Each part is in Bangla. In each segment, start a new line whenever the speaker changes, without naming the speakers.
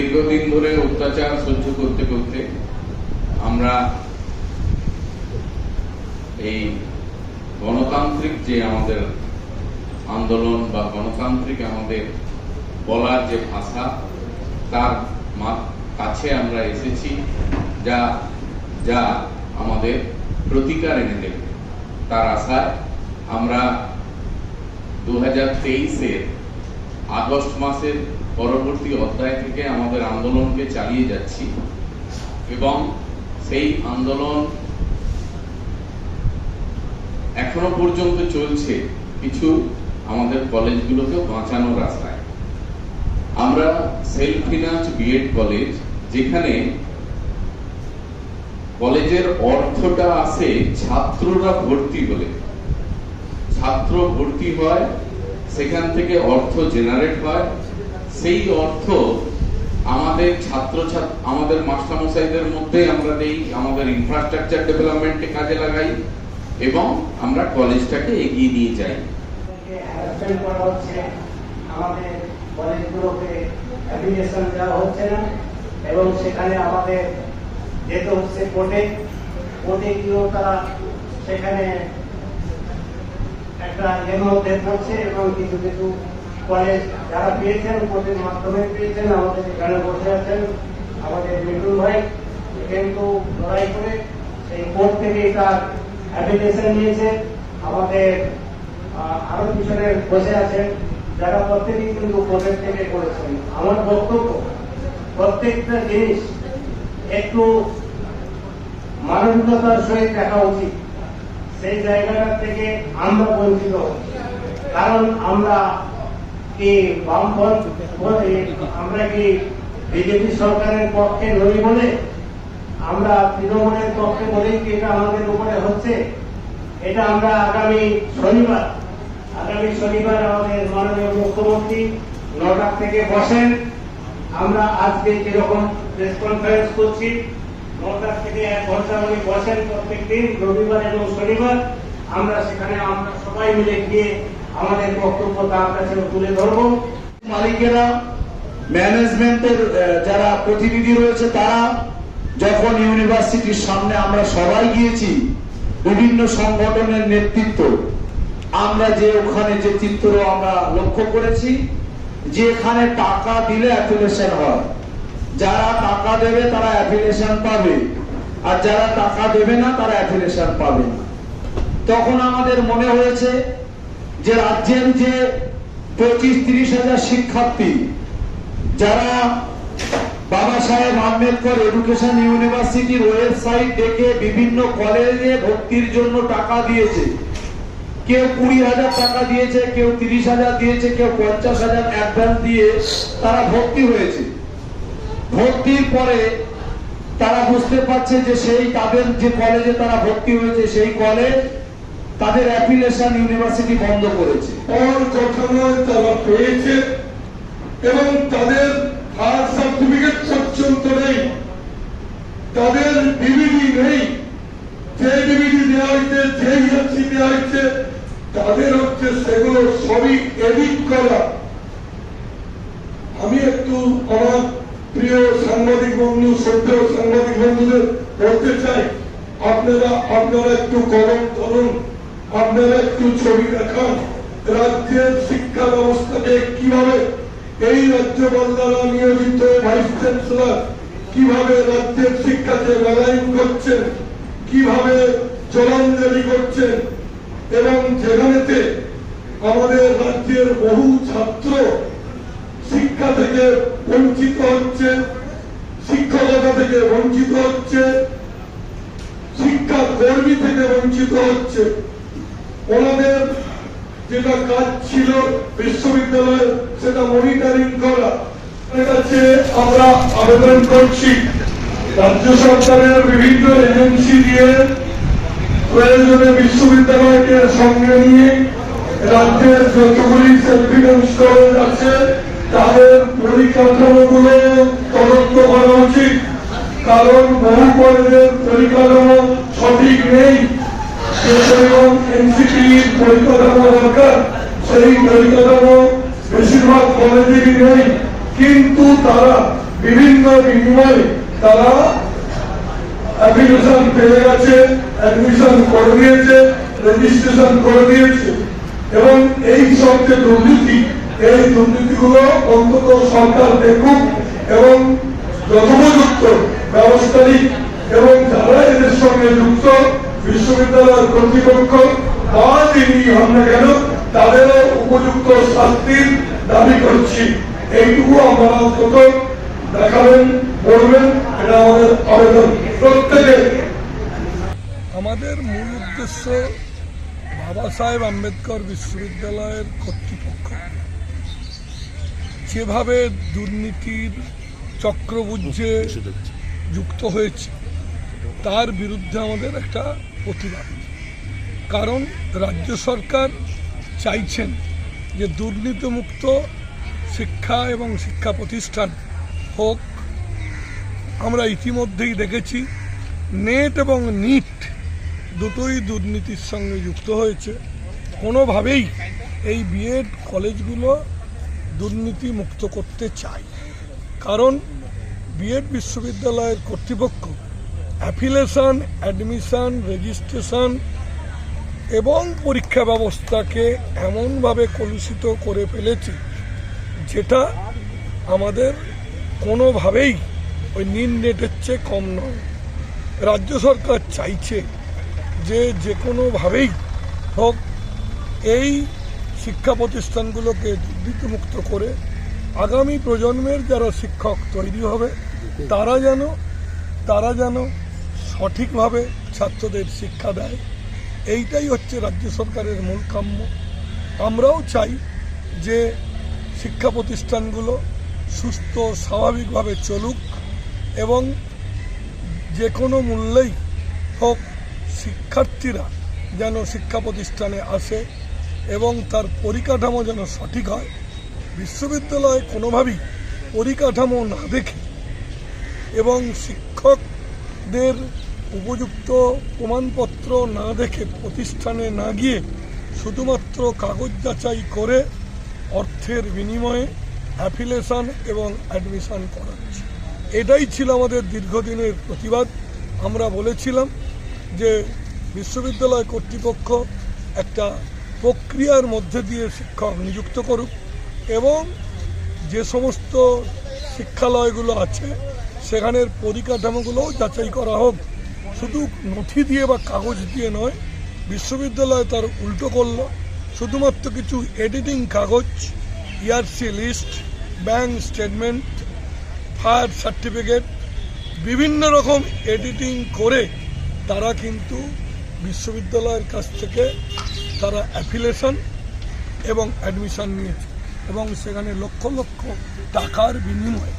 দীর্ঘদিন ধরে অত্যাচার সহ্য করতে করতে আমরা এই গণতান্ত্রিক যে আমাদের আন্দোলন বা গণতান্ত্রিক আমাদের বলার যে ভাষা, তার কাছে আমরা এসেছি যা যা আমাদের প্রতিকার এনে দেবে। তার আশায় আমরা দু হাজার তেইশের আগস্ট মাসের পরবর্তী অধ্যায় থেকে আমাদের আন্দোলনকে চালিয়ে যাচ্ছি এবং সেই আন্দোলন এখনও পর্যন্ত চলছে কিছু আমাদের কলেজগুলোকে বাঁচানোর আশায় আমরা সেলফ ফিনান্স বিএড কলেজ, যেখানে কলেজের অর্থটা আসে ছাত্ররা ভর্তি হলে। ছাত্র ভর্তি হয়, সেখান থেকে অর্থ জেনারেট হয় সেই অর্থ আমাদের ছাত্র আমাদের মাস্টারমশাইদের মধ্যে আমরা দেই আমাদের ইনফ্রাস্ট্রাকচার ডেভেলপমেন্টে কাজে লাগাই এবং আমরা কলেজটাকে এগিয়ে নিয়ে যাই।
আমাদের কলেজগুলোকে অ্যাপ্লিকেশন দেওয়া হচ্ছে না, এবং সেখানে আমাদের যেতে হচ্ছে কোর্টে কোর্টে গিয়েও তারা সেখানে একটা এর মধ্যে এবং কিছু কিছু কলেজ যারা পেয়েছেন কোর্টের মাধ্যমে পেয়েছেন, আমাদের এখানে বসে আছেন আমাদের মিটুল ভাই। কিন্তু লড়াই করে সেই কোর্ট থেকে তার অ্যাপ্লিকেশন নিয়েছে। আমাদের আরও পিছনে বসে আছেন। যারা প্রত্যেকেই কিন্তু কোর্টের থেকে করেছেন। আমার বক্তব্য, প্রত্যেকটা জিনিস একটু মানবিকতার সহিত দেখা উচিত। সেই জায়গাটা থেকে আমরা বঞ্চিত কারণ আমরা আমরা কি বিজেপি সরকারের পক্ষে নই বলে? আমরা তৃণমূলের পক্ষে বলেই কি এটা আমাদের উপরে হচ্ছে? এটা আমরা আগামী শনিবার আগামী শনিবার আমাদের মাননীয় মুখ্যমন্ত্রী নটার থেকে বসেন। আমরা আজকে যেরকম প্রেস কনফারেন্স করছি, নটার থেকে এক ঘণ্টা উনি বসেন প্রত্যেক দিন রবিবার এবং শনিবার। আমরা সেখানে আমরা সবাই মিলে গিয়ে আমাদের বক্তব্য তার কাছে তুলে ধরবো।
মালিকেরা ম্যানেজমেন্টের যারা প্রতিনিধি রয়েছে, তারা যখন ইউনিভার্সিটির সামনে আমরা সবাই গিয়েছি, বিভিন্ন সংগঠনের নেতৃত্ব, আমরা যে ওখানে যে চিত্র আমরা লক্ষ্য করেছি যে এখানে টাকা দিলে অ্যাফিলেশন হয়। যারা টাকা দেবে, তারা অ্যাফিলেশন পাবে। আর যারা টাকা দেবে না, তারা অ্যাফিলেশন পাবে না। তখন আমাদের মনে হয়েছে যে রাজ্যের যে পঁচিশ তিরিশ হাজার শিক্ষার্থী, যারা বাবা সাহেব আম্বেদকর এডুকেশন ইউনিভার্সিটির ওয়েবসাইট দেখে বিভিন্ন কলেজে ভর্তির জন্য টাকা দিয়েছে। কেউ কুড়ি হাজার টাকা দিয়েছে, কেউ তিরিশ হাজার দিয়েছে, কেউ পঞ্চাশ হাজার অ্যাডভান্স দিয়ে তারা ভর্তি হয়েছে। ভর্তির পরে তারা বুঝতে পারছে যে সেই তাদের যে কলেজে তারা ভর্তি হয়েছে, সেই কলেজ তাদের অ্যাফিলেশন ইউনিভার্সিটি বন্ধ করেছে।
পর গঠনায় তারা পেয়েছে এবং তাদের হার সার্টিফিকেট পর্যন্ত নেই। তাদের ডিভিডি নেই। যে ডিভিডি দেওয়া হয়েছে, যে ইয়ার্সি দেওয়া হয়েছে, তাদের হচ্ছে সেগুলো সবই এডিট করা। আমি একটু আমার প্রিয় সাংবাদিক বন্ধু, শ্রদ্ধেয় সাংবাদিক বন্ধুদের বলতে চাই, আপনারা আপনারা একটু কলম ধরুন। আপনারা একটু ছবি দেখান। রাজ্যের শিক্ষা ব্যবস্থাকে কীভাবে এই রাজ্যপাল দ্বারা নিয়োজিত ভাইস চ্যান্সেলর কীভাবে রাজ্যের শিক্ষাকে মেলাইন করছেন, কীভাবে জলাঞ্জলি করছেন, এবং যেখানেতে আমাদের রাজ্যের বহু ছাত্র শিক্ষা থেকে বঞ্চিত হচ্ছে, শিক্ষকতা থেকে বঞ্চিত হচ্ছে শিক্ষা কর্মী থেকে বঞ্চিত হচ্ছে। ওনাদের যেটা কাজ ছিল বিশ্ববিদ্যালয়ে, সেটা মনিটরিং করা। আমরা আবেদন করছি। রাজ্য সরকারের বিভিন্ন এজেন্সি দিয়ে প্রয়োজনে বিশ্ববিদ্যালয়কে সঙ্গে নিয়ে রাজ্যের যতগুলি সেলফিডেন্স কলেজ আছে, তাদের পরিকাঠামোগুলো তদন্ত করা উচিত। কারণ বহু কলেজের পরিকাঠামো সঠিক নেই। যে পরিমাণ পরিকাঠামো দরকার সেই পরিকাঠামো বেশিরভাগ কলেজেরই নেই কিন্তু তারা
বিভিন্ন বিনিময়ে তারা অ্যাপ্লিকেশন পেয়ে গেছে অ্যাডমিশন করে দিয়েছে রেজিস্ট্রেশন করে দিয়েছে এবং এই সব যে দুর্নীতি, এই দুর্নীতিগুলো অন্তত সরকার দেখুক এবং যথোপযুক্ত ব্যবস্থা এবং যারা এদের সঙ্গে যুক্ত বিশ্ববিদ্যালয়ের কর্তৃপক্ষ বা যিনি হন না কেন, তাদেরও উপযুক্ত শাস্তির দাবি করছি। এইটুকু আমরা অন্তত দেখাবেন, বলবেন, এটা আমাদের আবেদন। প্রত্যেকে।
আমাদের মূল উদ্দেশ্য বাবা সাহেব আম্বেদকর বিশ্ববিদ্যালয়ের কর্তৃপক্ষ। যেভাবে দুর্নীতির চক্রবুজ্জে যুক্ত হয়েছে, তার বিরুদ্ধে আমাদের একটা প্রতিবাদ। কারণ রাজ্য সরকার চাইছেন যে দুর্নীতিমুক্ত শিক্ষা এবং শিক্ষা প্রতিষ্ঠান হোক। আমরা ইতিমধ্যেই দেখেছি নেট এবং নিট দুটোই দুর্নীতির সঙ্গে যুক্ত হয়েছে। কোনোভাবেই এই বিএড কলেজগুলো দুর্নীতি মুক্ত করতে চাই কারণ বিএড বিশ্ববিদ্যালয়ের কর্তৃপক্ষ অ্যাফিলেশন, অ্যাডমিশন, রেজিস্ট্রেশন এবং পরীক্ষা ব্যবস্থাকে এমনভাবে কলুষিত করে ফেলেছি যেটা আমাদের কোনোভাবেই ওই নিন নেটের চেয়ে কম নয়। রাজ্য সরকার চাইছে যে যে কোনোভাবেই হোক এই শিক্ষা প্রতিষ্ঠানগুলোকে দুর্নীতিমুক্ত করে আগামী প্রজন্মের যারা শিক্ষক তৈরি হবে, তারা যেন তারা যেন সঠিকভাবে ছাত্রদের শিক্ষা দেয়। এইটাই হচ্ছে রাজ্য সরকারের মূল কাম্য। আমরাও চাই যে শিক্ষা প্রতিষ্ঠানগুলো সুস্থ, স্বাভাবিকভাবে চলুক এবং যে কোনো মূল্যেই হোক শিক্ষার্থীরা যেন শিক্ষা প্রতিষ্ঠানে আসে এবং তার পরিকাঠামো যেন সঠিক হয়। বিশ্ববিদ্যালয়ে কোনোভাবেই পরিকাঠামো না দেখে এবং শিক্ষকদের উপযুক্ত প্রমাণপত্র না দেখে প্রতিষ্ঠানে না গিয়ে শুধুমাত্র কাগজ যাচাই করে অর্থের বিনিময়ে অ্যাফিলেশন এবং অ্যাডমিশন করাচ্ছে। এটাই ছিল আমাদের দীর্ঘদিনের প্রতিবাদ। আমরা বলেছিলাম যে বিশ্ববিদ্যালয় কর্তৃপক্ষ একটা প্রক্রিয়ার মধ্যে দিয়ে শিক্ষক নিযুক্ত করুক এবং যে সমস্ত শিক্ষালয়গুলো আছে, সেখানের পরিকাঠামোগুলোও যাচাই করা হোক। শুধু নথি দিয়ে বা কাগজ দিয়ে নয়, বিশ্ববিদ্যালয় তার উল্টো করল। শুধুমাত্র কিছু এডিটিং কাগজ ইয়ারসি list bank statement fire certificate বিভিন্ন রকম এডিটিং করে তারা কিন্তু বিশ্ববিদ্যালয়ের কাছ থেকে তারা অ্যাফিলেশন এবং অ্যাডমিশন নিয়েছে এবং সেখানে লক্ষ লক্ষ টাকার বিনিময়ে।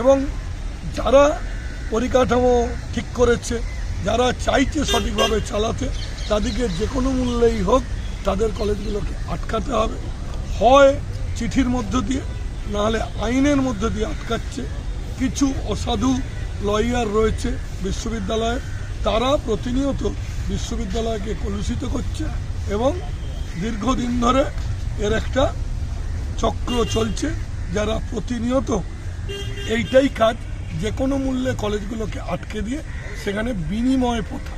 এবং যারা পরিকাঠামো ঠিক করেছে, যারা চাইছে সঠিকভাবে চালাতে, তাদেরকে যে কোনো মূল্যেই হোক তাদের কলেজগুলোকে আটকাতে হবে। হয় চিঠির মধ্য দিয়ে, নাহলে আইনের মধ্য দিয়ে আটকাচ্ছে। কিছু অসাধু লয়ার রয়েছে বিশ্ববিদ্যালয়ে, তারা প্রতিনিয়ত বিশ্ববিদ্যালয়কে কলুষিত করছে এবং দীর্ঘদিন ধরে এর একটা চক্র চলছে, যারা প্রতিনিয়ত এইটাই কাজ যে কোনো মূল্যে কলেজগুলোকে আটকে দিয়ে সেখানে বিনিময় প্রথা।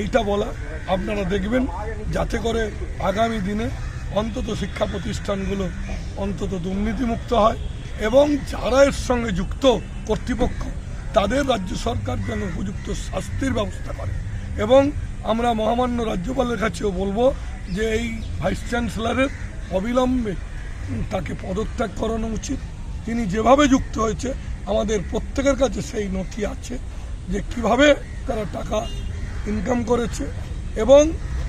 এইটা বলা আপনারা দেখবেন, যাতে করে আগামী দিনে অন্তত শিক্ষা প্রতিষ্ঠানগুলো অন্তত দুর্নীতিমুক্ত হয় এবং যারা এর সঙ্গে যুক্ত কর্তৃপক্ষ, তাদের রাজ্য সরকার যেন উপযুক্ত শাস্তির ব্যবস্থা করে। এবং আমরা মহামান্য রাজ্যপালের কাছেও বলব যে এই ভাইস চ্যান্সেলরের অবিলম্বে তাকে পদত্যাগ করানো উচিত। তিনি যেভাবে যুক্ত হয়েছে আমাদের প্রত্যেকের কাছে সেই নথি আছে যে কীভাবে তারা টাকা ইনকাম করেছে এবং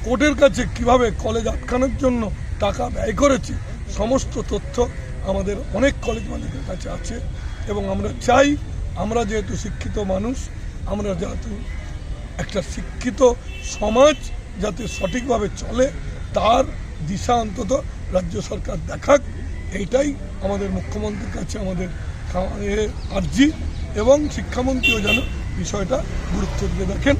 কোর্টের কাছে কীভাবে কলেজ আটকানোর জন্য টাকা ব্যয় করেছে, সমস্ত তথ্য আমাদের অনেক কলেজ মালিকের কাছে আছে এবং আমরা চাই আমরা যেহেতু শিক্ষিত মানুষ, আমরা যেহেতু একটা শিক্ষিত সমাজ যাতে সঠিকভাবে চলে, তার দিশা অন্তত রাজ্য সরকার দেখাক, এইটাই আমাদের মুখ্যমন্ত্রীর কাছে আমাদের আর্জি এবং শিক্ষামন্ত্রীও যেন বিষয়টা গুরুত্ব দিয়ে দেখেন।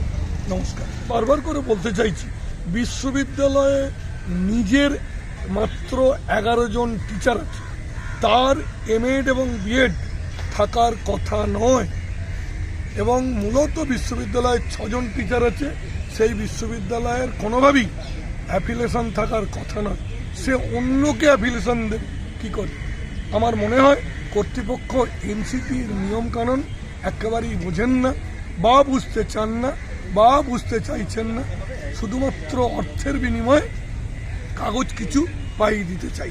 নমস্কার। বারবার করে বলতে চাইছি, বিশ্ববিদ্যালয়ে নিজের মাত্র এগারো জন টিচার আছে। তার এমএড এবং বিএড থাকার কথা নয়। এবং মূলত বিশ্ববিদ্যালয়ে ছজন টিচার আছে। সেই বিশ্ববিদ্যালয়ের কোনোভাবেই অ্যাফিলেশন থাকার কথা নয়। সে অন্যকে অ্যাফিলেশন দেবে। কী করে? আমার মনে হয় কর্তৃপক্ষ এনসিপির নিয়মকানুন একেবারেই বোঝেন না, বা বুঝতে চান না, বা বুঝতে চাইছেন না, শুধুমাত্র অর্থের বিনিময়ে কাগজ কিছু পাইয়ে দিতে চাই